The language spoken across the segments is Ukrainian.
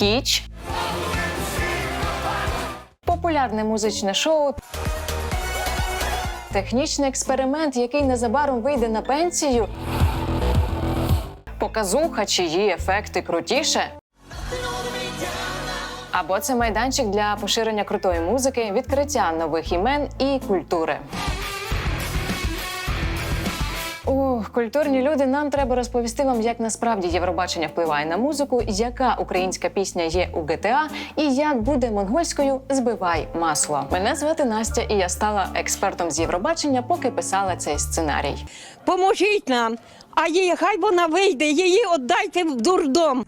кіч, популярне музичне шоу, технічний експеримент, який незабаром вийде на пенсію, показуха, чиї ефекти крутіше. Або це майданчик для поширення крутої музики, відкриття нових імен і культури. Ух, культурні люди, нам треба розповісти вам, як насправді Євробачення впливає на музику, яка українська пісня є у ГТА, і як буде монгольською Збивай масло. Мене звати Настя, і я стала експертом з Євробачення, поки писала цей сценарій. Поможіть нам. А її хай вона вийде, її віддайте в дурдом.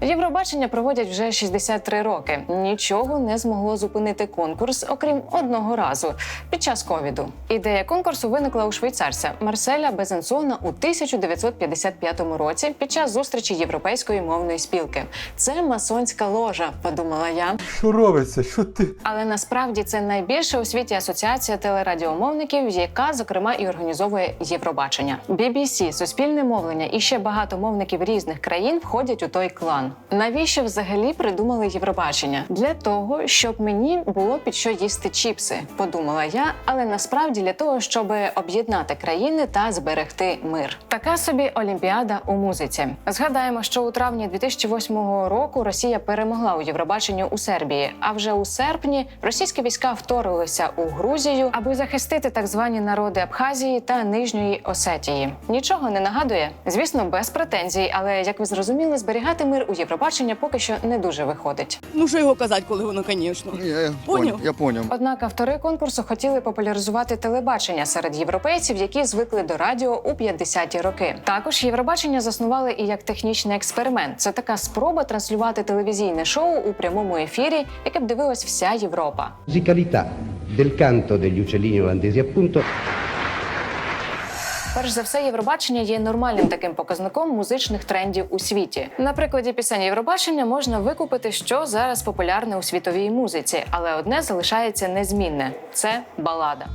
Євробачення проводять вже 63 роки. Нічого не змогло зупинити конкурс, окрім одного разу під час ковіду. Ідея конкурсу виникла у швейцарця Марселя Безенсона у 1955 році під час зустрічі європейської мовної спілки. Це масонська ложа, подумала я. Що робиться? Що ти? Але насправді це найбільша у світі асоціація телерадіомовників, яка зокрема і організовує Євробачення. BBC, суспільне мовлення і ще багато мовників різних країн входять у той клан. Навіщо взагалі придумали Євробачення? Для того, щоб мені було під що їсти чіпси, подумала я, але насправді для того, щоб об'єднати країни та зберегти мир. Така собі олімпіада у музиці. Згадаємо, що у травні 2008 року Росія перемогла у Євробаченні у Сербії. А вже у серпні російські війська вторглися у Грузію, аби захистити так звані народи Абхазії та Нижньої Осетії. Нічого не нагадує, звісно, без претензій, але як ви зрозуміли, зберігати мир у Євробачення поки що не дуже виходить. Ну що його казати, коли воно, звісно. Я, я Поняв? Я поняв. Однак автори конкурсу хотіли популяризувати телебачення серед європейців, які звикли до радіо у 50-ті роки. Також Євробачення заснували і як технічний експеримент. Це така спроба транслювати телевізійне шоу у прямому ефірі, яке б дивилась вся Європа. musicalità del canto degli uccellini olandesi appunto Перш за все, Євробачення є нормальним таким показником музичних трендів у світі. На прикладі пісень Євробачення можна викупити, що зараз популярне у світовій музиці, але одне залишається незмінне це балада.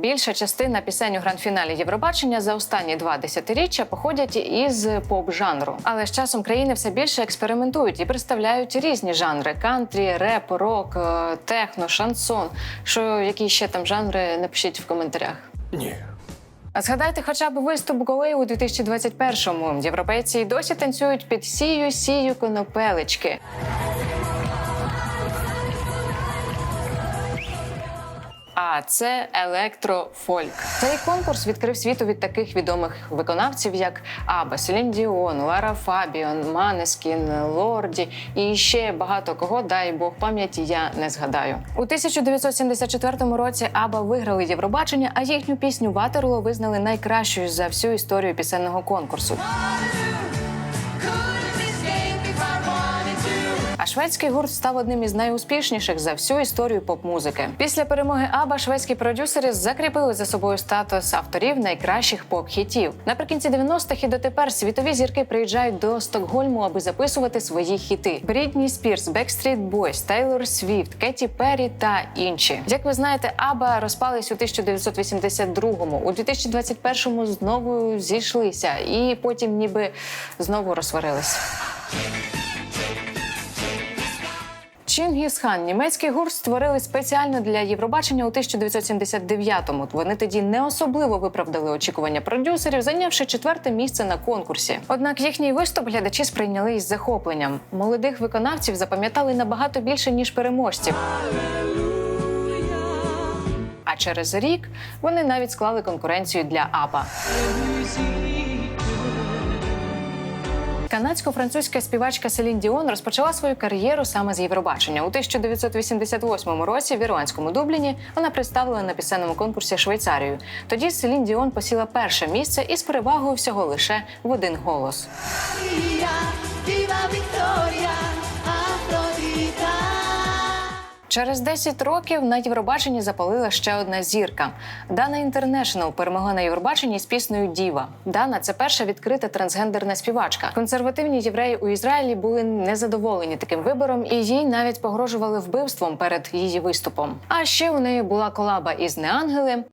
Більша частина пісень у гранд-фіналі Євробачення за останні два десятиріччя походять із поп-жанру. Але з часом країни все більше експериментують і представляють різні жанри: кантрі, реп, рок, е, техно, шансон. Що які ще там жанри, напишіть в коментарях. Ні. А згадайте хоча б виступ Голи у 2021-му. Європейці й досі танцюють під сію сію конопелечки. А це електрофольк. Цей конкурс відкрив світу від таких відомих виконавців, як Аба, Селін Діон, Лара Фабіон, Манескін, Лорді і ще багато кого, дай Бог пам'яті, я не згадаю. У 1974 році Аба виграли Євробачення, а їхню пісню Ватерло визнали найкращою за всю історію пісенного конкурсу. Шведський гурт став одним із найуспішніших за всю історію поп-музики. Після перемоги Аба шведські продюсери закріпили за собою статус авторів найкращих поп-хітів. Наприкінці 90-х і дотепер світові зірки приїжджають до Стокгольму, аби записувати свої хіти: Брітні Спірс, Backstreet Boys, Тейлор Свіфт, Кеті Перрі та інші. Як ви знаєте, Аба розпались у 1982-му, у 2021-му знову зійшлися, і потім ніби знову розсварились. Чингісхан німецький гурт створили спеціально для Євробачення у 1979-му. Вони тоді не особливо виправдали очікування продюсерів, зайнявши четверте місце на конкурсі. Однак їхній виступ глядачі сприйняли із захопленням. Молодих виконавців запам'ятали набагато більше ніж переможців. А через рік вони навіть склали конкуренцію для АБА. Канадсько-французька співачка Селін Діон розпочала свою кар'єру саме з Євробачення. У 1988 році в ірландському Дубліні вона представила на пісенному конкурсі Швейцарію. Тоді Селін Діон посіла перше місце із перевагою всього лише в один голос. Через 10 років на Євробаченні запалила ще одна зірка. Дана Інтернешнл перемогла на Євробаченні з піснею Діва. Дана це перша відкрита трансгендерна співачка. Консервативні євреї у Ізраїлі були незадоволені таким вибором, і їй навіть погрожували вбивством перед її виступом. А ще у неї була колаба із Неангели.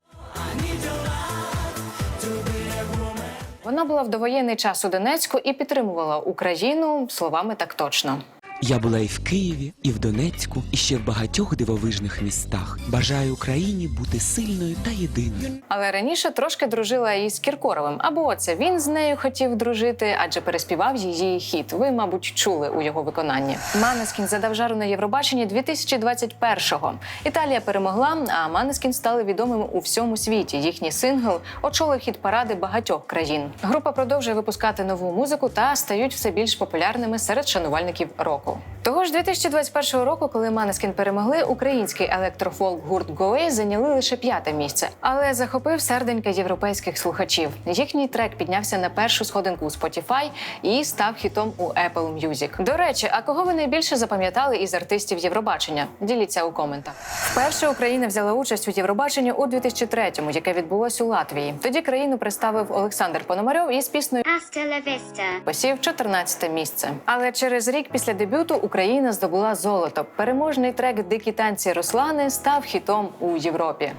Вона була в довоєнний час у Донецьку і підтримувала Україну словами так точно. Я була і в Києві, і в Донецьку, і ще в багатьох дивовижних містах. Бажаю Україні бути сильною та єдиною. Але раніше трошки дружила із Кіркоровим. Або це він з нею хотів дружити, адже переспівав її хіт. Ви, мабуть, чули у його виконанні. Манескін задав жару на Євробаченні 2021-го. Італія перемогла, а Манескін стали відомими у всьому світі. Їхній сингл очолив хіт паради багатьох країн. Група продовжує випускати нову музику та стають все більш популярними серед шанувальників року. example. Того ж 2021 року, коли Манескін перемогли, український електрофолк гурт Гоей зайняли лише п'яте місце, але захопив серденька європейських слухачів. Їхній трек піднявся на першу сходинку у Spotify і став хітом у Apple Music. До речі, а кого ви найбільше запам'ятали із артистів Євробачення? Діліться у коментах. Вперше Україна взяла участь у Євробаченні у 2003-му, яке відбулось у Латвії. Тоді країну представив Олександр Пономарьов із піснею Hasta la vista. посів 14 місце. Але через рік після дебюту Україна здобула золото. Переможний трек Дикі танці Руслани став хітом у Європі.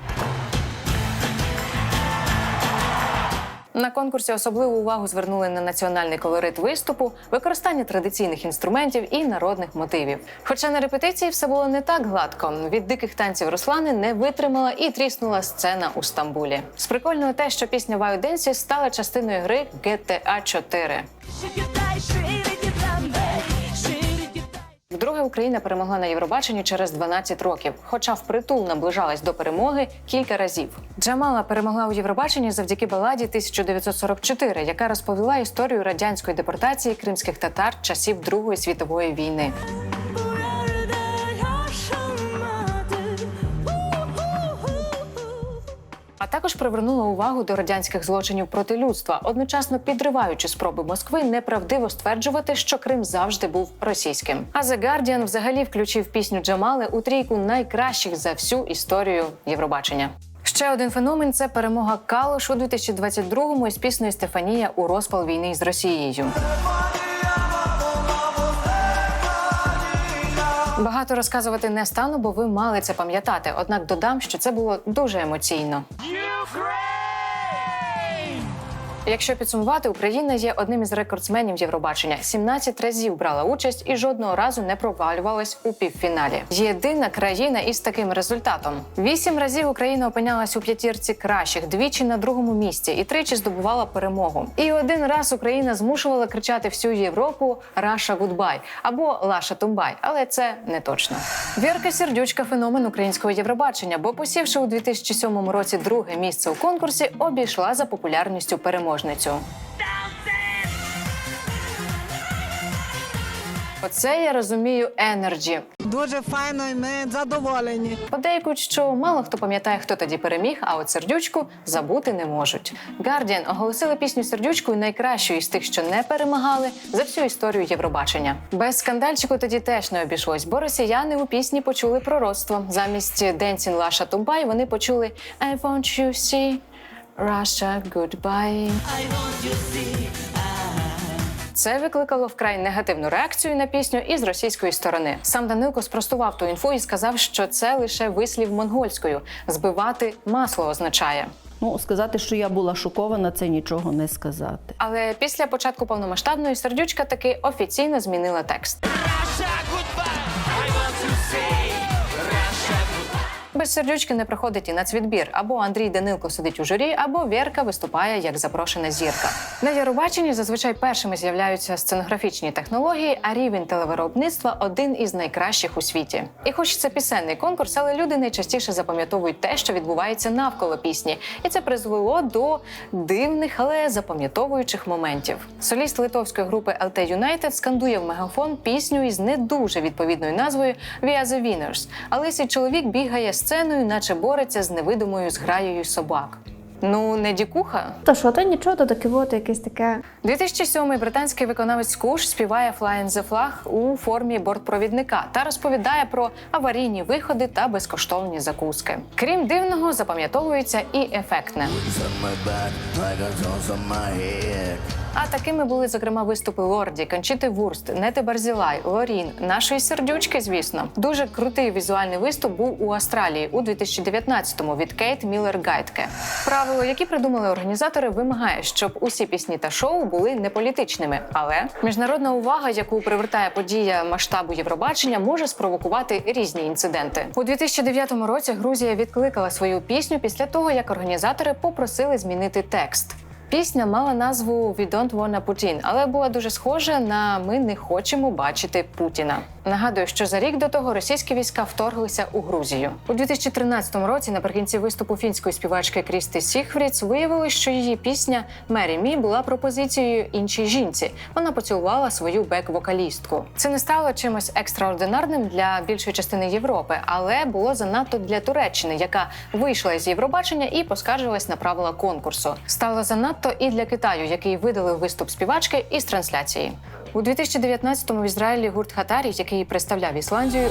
На конкурсі особливу увагу звернули на національний колорит виступу, використання традиційних інструментів і народних мотивів. Хоча на репетиції все було не так гладко. Від диких танців Руслани не витримала і тріснула сцена у Стамбулі. З прикольного те, що пісня Вайоденсі стала частиною гри GTA 4. Вдруге Україна перемогла на Євробаченні через 12 років, хоча впритул наближалась до перемоги кілька разів. Джамала перемогла у Євробаченні завдяки баладі 1944, яка розповіла історію радянської депортації кримських татар часів Другої світової війни. Також привернула увагу до радянських злочинів проти людства, одночасно підриваючи спроби Москви неправдиво стверджувати, що Крим завжди був російським. А The Guardian взагалі включив пісню Джамали у трійку найкращих за всю історію Євробачення. Ще один феномен це перемога Калош у 2022-му із піснею Стефанія у розпал війни з Росією. Багато розказувати не стану, бо ви мали це пам'ятати. Однак додам, що це було дуже емоційно. Якщо підсумувати, Україна є одним із рекордсменів Євробачення. 17 разів брала участь і жодного разу не провалювалась у півфіналі. Єдина країна із таким результатом. Вісім разів Україна опинялась у п'ятірці кращих, двічі на другому місці і тричі здобувала перемогу. І один раз Україна змушувала кричати всю Європу «Раша Гудбай» або «Лаша Тумбай», але це не точно. Вірка Сердючка феномен українського Євробачення, бо посівши у 2007 році друге місце у конкурсі, обійшла за популярністю переможницю. Оце я розумію енерджі. Дуже файно і ми задоволені. Подейкують, що мало хто пам'ятає, хто тоді переміг, а от сердючку забути не можуть. Guardian оголосили пісню сердючкою найкращою із тих, що не перемагали за всю історію Євробачення. Без скандальчику тоді теж не обійшлось, бо росіяни у пісні почули пророцтво. Замість Денсін Лаша Тумбай вони почули I want you see Russia goodbye. Це викликало вкрай негативну реакцію на пісню із російської сторони. Сам Данилко спростував ту інфу і сказав, що це лише вислів монгольською. Збивати масло означає. Ну, сказати, що я була шокована, це нічого не сказати. Але після початку повномасштабної сердючка таки офіційно змінила текст. Без сердючки не проходить і нацвідбір. Або Андрій Данилко сидить у журі, або Вірка виступає як запрошена зірка. На Євробаченні зазвичай першими з'являються сценографічні технології, а рівень телевиробництва один із найкращих у світі. І хоч це пісенний конкурс, але люди найчастіше запам'ятовують те, що відбувається навколо пісні, і це призвело до дивних, але запам'ятовуючих моментів. Соліст литовської групи LT United скандує в мегафон пісню із не дуже відповідною назвою «We are the winners», а лисий чоловік бігає сценою, наче бореться з невидимою зграєю собак. Ну, не дікуха. Та що, то нічого, то таке от якесь таке. 2007-й британський виконавець Куш співає Fly in the Flag у формі бортпровідника та розповідає про аварійні виходи та безкоштовні закуски. Крім дивного, запам'ятовується і ефектне. А такими були, зокрема, виступи Лорді, Кончити Вурст, Нети Барзілай, Лорін, нашої сердючки, звісно. Дуже крутий візуальний виступ був у Австралії у 2019-му від Кейт Міллер Гайтке. Правило, які придумали організатори, вимагає, щоб усі пісні та шоу були не політичними. Але міжнародна увага, яку привертає подія масштабу Євробачення, може спровокувати різні інциденти. У 2009 році Грузія відкликала свою пісню після того, як організатори попросили змінити текст. Пісня мала назву «We don't wanna Putin», але була дуже схожа на Ми не хочемо бачити Путіна. Нагадую, що за рік до того російські війська вторглися у Грузію. У 2013 році, наприкінці виступу фінської співачки Крісти Сіхфріц, виявилось, що її пісня Мері Мі була пропозицією іншій жінці. Вона поцілувала свою бек-вокалістку. Це не стало чимось екстраординарним для більшої частини Європи, але було занадто для Туреччини, яка вийшла із Євробачення і поскаржилась на правила конкурсу. Стало занадто і для Китаю, який видалив виступ співачки із трансляції. У 2019-му в Ізраїлі гурт Хатарі, який представляв Ісландію,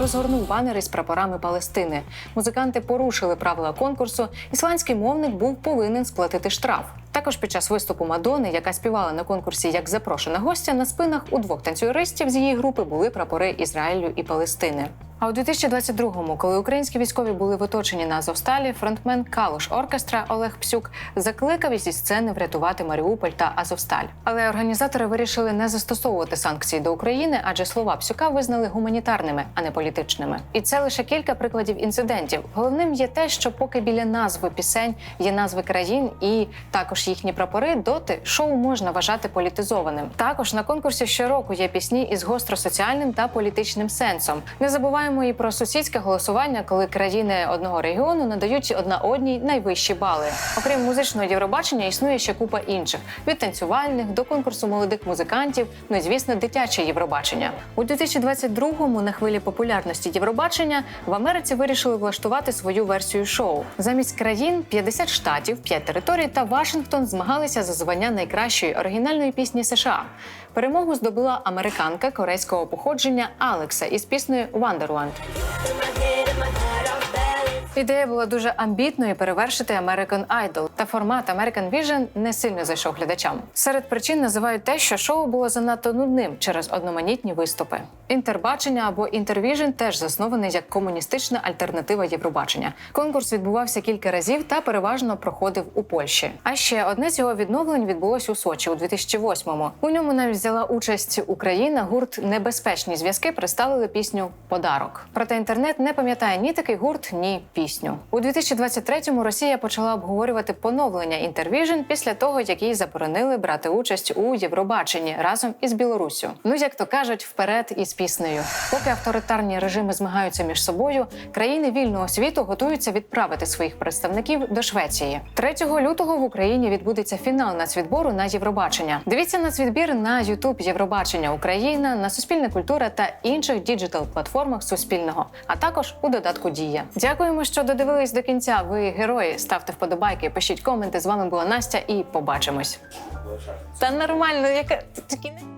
розгорнув банери з прапорами Палестини. Музиканти порушили правила конкурсу. Ісландський мовник був повинен сплатити штраф. Також під час виступу Мадони, яка співала на конкурсі як запрошена гостя, на спинах у двох танцюристів з її групи були прапори Ізраїлю і Палестини. А у 2022-му, коли українські військові були в оточенні на Азовсталі, фронтмен Калуш оркестра Олег Псюк закликав зі сцени врятувати Маріуполь та Азовсталь. Але організатори вирішили не застосовувати санкції до України, адже слова Псюка визнали гуманітарними, а не політичними. І це лише кілька прикладів інцидентів. Головним є те, що поки біля назви пісень є назви країн і також їхні прапори, доти шоу можна вважати політизованим. Також на конкурсі щороку є пісні із гостро соціальним та політичним сенсом. Не забуваємо і про сусідське голосування, коли країни одного регіону надають одна одній найвищі бали. Окрім музичного Євробачення, існує ще купа інших від танцювальних до конкурсу молодих музикантів. Ну і звісно, дитяче Євробачення. У 2022-му на хвилі популярності Євробачення в Америці вирішили влаштувати свою версію шоу. Замість країн 50 штатів, 5 територій та Вашингтон змагалися за звання найкращої оригінальної пісні США. Перемогу здобула американка корейського походження Алекса із піснею Wonderland. Ідея була дуже амбітною перевершити American Idol, та формат American Vision не сильно зайшов глядачам. Серед причин називають те, що шоу було занадто нудним через одноманітні виступи. Інтербачення або Інтервіжн теж заснований як комуністична альтернатива Євробачення. Конкурс відбувався кілька разів та переважно проходив у Польщі. А ще одне з його відновлень відбулось у Сочі у 2008-му. У ньому навіть взяла участь Україна. Гурт Небезпечні зв'язки представили пісню Подарок. Проте інтернет не пам'ятає ні такий гурт, ні пісню. У 2023-му Росія почала обговорювати поновлення Інтервіжн після того, як їй заборонили брати участь у Євробаченні разом із Білоруссю. Ну як то кажуть, вперед із піснею. Поки авторитарні режими змагаються між собою, країни вільного світу готуються відправити своїх представників до Швеції. 3 лютого в Україні відбудеться фінал нацвідбору на Євробачення. Дивіться нацвідбір на YouTube Євробачення Україна, на Суспільна культура та інших діджитал платформах Суспільного, а також у додатку Дія. Дякуємо, що додивились до кінця. Ви герої. Ставте вподобайки, пишіть коменти. З вами була Настя, і побачимось. Та нормально, яка такі не.